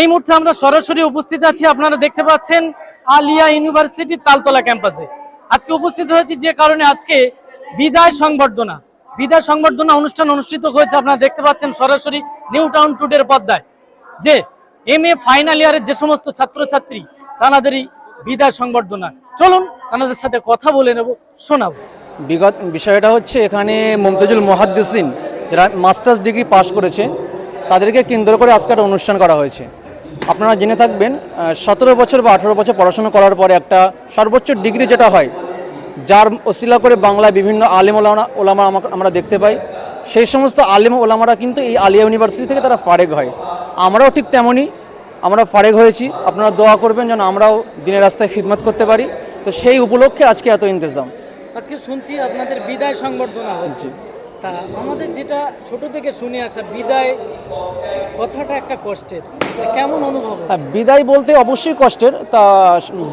এই মুহূর্তে আমরা সরাসরি উপস্থিত আছি, আপনারা দেখতে পাচ্ছেন আলিয়া ইউনিভার্সিটির তালতলা ক্যাম্পাসে। আজকে উপস্থিত হয়েছি যে কারণে আজকে বিদায় সংবর্ধনা। বিদায় সংবর্ধনা অনুষ্ঠান অনুষ্ঠিত হয়েছে, আপনারা দেখতে পাচ্ছেন সরাসরি নিউ টাউন টুডের পদ্মায়। যে এম এ ফাইনাল ইয়ারের যে সমস্ত ছাত্রছাত্রী তাদেরই বিদায় সংবর্ধনা। চলুন তাদের সাথে কথা বলে নেব, শোনাবো। বিগত, বিষয়টা হচ্ছে এখানে মমতাজুল মহাদ্দিসিন, যারা মাস্টার্স ডিগ্রি পাশ করেছে, তাদেরকে কেন্দ্র করে আজকে অনুষ্ঠান করা হয়েছে। আপনারা জেনে থাকবেন সতেরো বছর বা আঠেরো বছর পড়াশোনা করার পরে একটা সর্বোচ্চ ডিগ্রি যেটা হয় যার ওসিলা করে বাংলায় বিভিন্ন আলিম ওলামা ওলামা আমরা দেখতে পাই। সেই সমস্ত আলিম ওলামারা কিন্তু এই আলিয়া ইউনিভার্সিটি থেকে তারা ফারেক হয়। আমরাও ঠিক তেমনই আমরা ফারেক হয়েছি। আপনারা দোয়া করবেন যেন আমরাও দিনের রাস্তায় খিদমত করতে পারি। তো সেই উপলক্ষে আজকে এত ইন্তজাম। আজকে শুনছি আপনাদের বিদায় সংবর্ধনা হচ্ছে। তা আমাদের যেটা ছোট থেকে শুনে আসা বিদায় কথাটা একটা কষ্টের। কেমন অনুভব হ্যাঁ বিদায় বলতে অবশ্যই কষ্টের। তা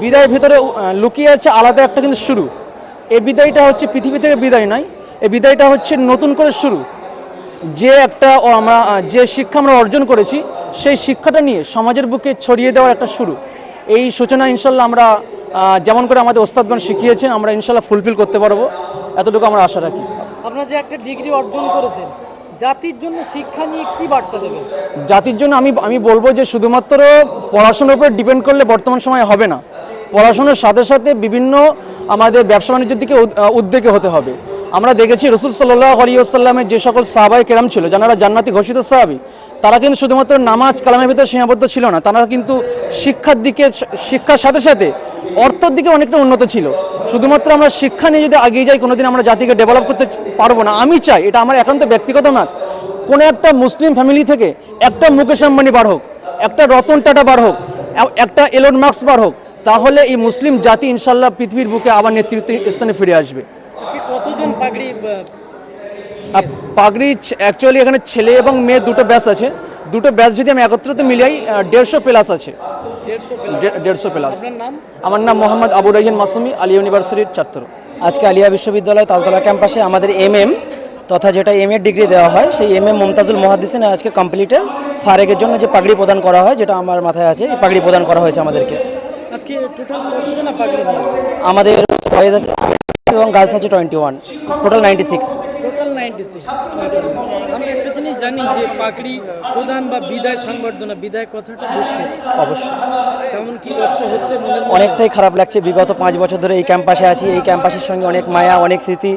বিদায়ের ভিতরে লুকিয়ে আছে আলাদা একটা কিন্তু শুরু। এই বিদায়টা হচ্ছে পৃথিবী থেকে বিদায় নয় এই বিদায়টা হচ্ছে নতুন করে শুরু। যে একটা আমরা যে শিক্ষা আমরা অর্জন করেছি সেই শিক্ষাটা নিয়ে সমাজের বুকে ছড়িয়ে দেওয়ার একটা শুরু। এই সূচনা ইনশাল্লাহ আমরা যেমন করে আমাদের ওস্তাদগণ শিখিয়েছেন আমরা ইনশাল্লাহ ফুলফিল করতে পারব। এতটুকু আমরা আশা রাখি। আপনারা যে একটা ডিগ্রি অর্জন করেছেন জাতির জন্য শিক্ষা নিয়ে কি বার্তা দেবেন জাতির জন্য আমি আমি বলব যে শুধুমাত্র পড়াশোনার উপর ডিপেন্ড করলে বর্তমান সময় হবে না। পড়াশোনার সাথে সাথে বিভিন্ন আমাদের ব্যবসা বাণিজ্যের দিকে উদ্যোগে হতে হবে। আমরা দেখেছি রসুল সাল্লাহ আলিয়াল্লামের যে সকল সাহাবাই কেরাম ছিল যারা জান্নাতি ঘোষিত সাহাবি তারা কিন্তু শুধুমাত্র নামাজ কালামের ভিতরে সীমাবদ্ধ ছিল না, তারা কিন্তু শিক্ষার দিকে, শিক্ষার সাথে সাথে অর্থের দিকে অনেকটা উন্নত ছিল। শুধুমাত্র আমরা শিক্ষা নিয়ে যদি এগিয়ে যাই, কোনোদিন আমরা জাতিকে ডেভেলপ করতে পারব না। আমি চাই, এটা আমার একান্ত ব্যক্তিগত মত, কোনো একটা মুসলিম ফ্যামিলি থেকে একটা মুকেশ আম্বানি বার হোক, একটা রতন টাটা বার হোক, একটা এলোন মার্কস বার হোক, তাহলে এই মুসলিম জাতি ইনশাল্লাহ পৃথিবীর বুকে আবার নেতৃত্ব স্থানে ফিরে আসবে। কতজন পাগড়ি পাগড়ি অ্যাকচুয়ালি এখানে ছেলে এবং মেয়ে দুটো ব্যাচ আছে। দুটো ব্যাচ যদি আমি একত্রিত মিলাই দেড়শো প্লাস আছে। দেড়শো প্লাস। আমার নাম মোহাম্মদ আবু রাইহান মাসুমি আলী ইউনিভার্সিটির ছাত্র। আজকে আলিয়া বিশ্ববিদ্যালয় তালতলা ক্যাম্পাসে আমাদের এম এম তথা যেটা এম এর ডিগ্রি দেওয়া হয় সেই এম এম মমতাজুল মহাদিসিন আজকে কমপ্লিটের ফারেকের জন্য যে পাগড়ি প্রদান করা হয় যেটা আমার মাথায় আছে এই পাগড়ি প্রদান করা হয়েছে আমাদেরকে। আজকে টোটাল পাগড়ি আমাদের বয়েজ আছে এবং গার্লস আছে twenty one total ninety six total ninety six আমরা একটা জিনিস জানি যে পাগড়ি প্রধান বা বিদায় সংবর্ধনা বিদায় কথাটা দুঃখের। অবশ্যই। তেমন কি কষ্ট হচ্ছে অনেকটাই খারাপ লাগছে। বিগত পাঁচ বছর ধরে এই ক্যাম্পাসে আছি। এই ক্যাম্পাসের সঙ্গে অনেক মায়া অনেক স্মৃতি।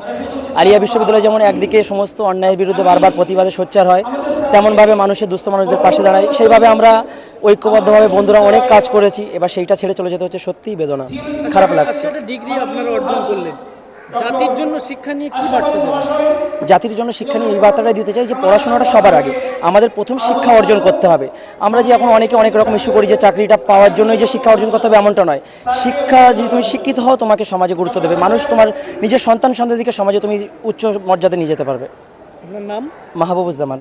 আলিয়া বিশ্ববিদ্যালয় যেমন একদিকে সমস্ত অন্যায়ের বিরুদ্ধে বারবার প্রতিবাদে সোচ্চার হয় তেমনভাবে মানুষের দুস্থ মানুষদের পাশে দাঁড়ায়। সেইভাবে আমরা ঐক্যবদ্ধভাবে বন্ধুরা অনেক কাজ করেছি। এবার সেইটা ছেড়ে চলে যেতে হচ্ছে সত্যিই বেদনা। খারাপ লাগছে। ডিগ্রি আপনারা অর্জন করলেন। জাতির জন্য শিক্ষা নিয়ে কি বার্তা জাতির জন্য শিক্ষা নিয়ে এই বার্তাটা দিতে চাই যে পড়াশোনাটা সবার আগে। আমাদের প্রথম শিক্ষা অর্জন করতে হবে। আমরা যে এখন অনেকে অনেক রকম ইস্যু করি যে চাকরিটা পাওয়ার জন্যই যে শিক্ষা অর্জন করতে হবে এমনটা নয়। শিক্ষা যদি তুমি শিক্ষিত হও তোমাকে সমাজে গুরুত্ব দেবে। মানুষ তোমার নিজের সন্তান সন্তানদিকে সমাজে তুমি উচ্চ মর্যাদা নিয়ে যেতে পারবে। আপনার নাম? মাহবুবুজ্জামান।